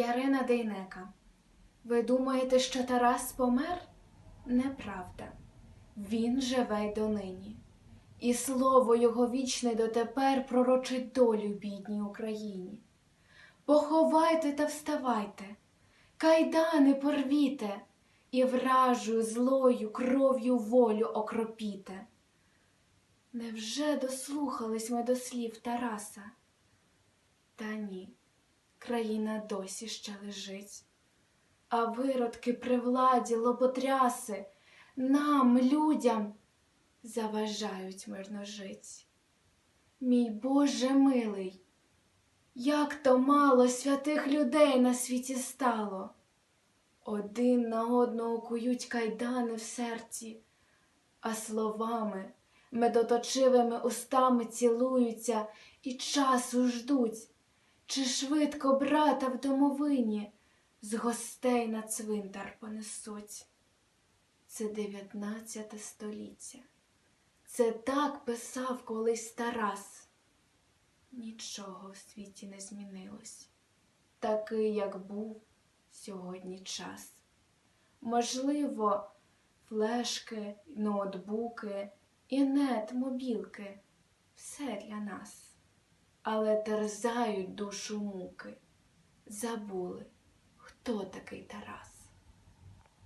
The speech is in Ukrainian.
Ярина Дейнека. Ви думаєте, що Тарас помер? Неправда. Він живе донині. І слово його вічне дотепер пророчить долю бідній Україні. Поховайте та вставайте, кайдани порвіте, і вражою злою кров'ю волю окропіте. Невже дослухались ми до слів Тараса? Та ні, країна досі ще лежить, а виродки при владі лоботряси нам, людям, заважають мирно жить. Мій Боже милий, як то мало святих людей на світі стало. Один на одного кують кайдани в серці, а словами, медоточивими устами цілуються і часу ждуть, чи швидко брата в домовині з гостей на цвинтар понесуть. Це дев'ятнадцяте століття. Це так писав колись Тарас. Нічого в світі не змінилось. Такий, як був сьогодні час. Можливо, флешки, ноутбуки, інет, мобілки все для нас, але терзають душу муки. Забули, хто такий Тарас.